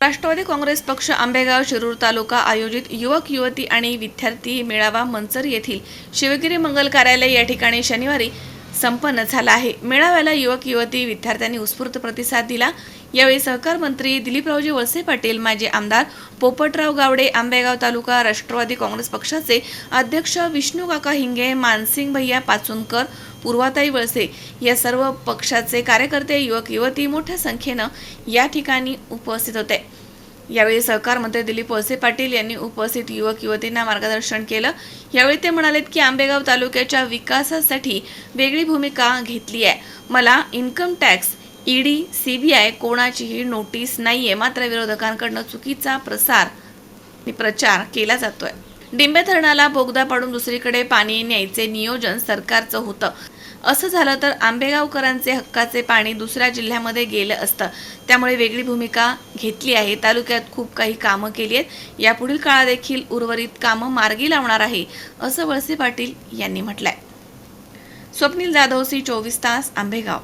राष्ट्रवादी काँग्रेस पक्ष आंबेगाव शिरूर तालुका आयोजित युवक युवती आणि विद्यार्थी मेळावा मंचर येथील शिवगिरी मंगल कार्यालय या ठिकाणी शनिवारी संपन्न झाला आहे. मेळाव्याला युवक युवती विद्यार्थ्यांनी उत्स्फूर्त प्रतिसाद दिला. यावेळी सहकार मंत्री दिलीपरावजी वळसे पाटील माजी आमदार पोपटराव गावडे आंबेगाव तालुका राष्ट्रवादी काँग्रेस पक्षाचे अध्यक्ष विष्णू काका हिंगे मानसिंग भैया पाचुनकर पूर्वाताई वळसे या सर्व पक्षाचे कार्यकर्ते युवक युवती मोठ्या संख्येनं या ठिकाणी उपस्थित होते. यावेळी सहकार मंत्री दिलीप वळसे पाटील यांनी उपस्थित युवक युवतींना मार्गदर्शन केलं. यावेळी ते म्हणालेत की आंबेगाव तालुक्याच्या विकासासाठी वेगळी भूमिका घेतली आहे. मला इन्कम टॅक्स ईडी सीबीआय कोणाचीही नोटीस नाहीये. मात्र विरोधकांकडनं चुकीचा प्रसार आणि प्रचार केला जातोय. डिंबे धरणाला बोगदा पाडून दुसरीकडे पाणी न्यायचे नियोजन सरकारचं होतं. असं झालं तर आंबेगावकरांचे हक्काचे पाणी दुसऱ्या जिल्ह्यामध्ये गेलं असतं. त्यामुळे वेगळी भूमिका घेतली आहे. तालुक्यात खूप काही कामं केली आहेत. यापुढील काळात देखील उर्वरित कामं मार्गी लावणार आहे असं वळसे पाटील यांनी म्हटलंय. स्वप्नील जाधव सी चोवीस तास आंबेगाव.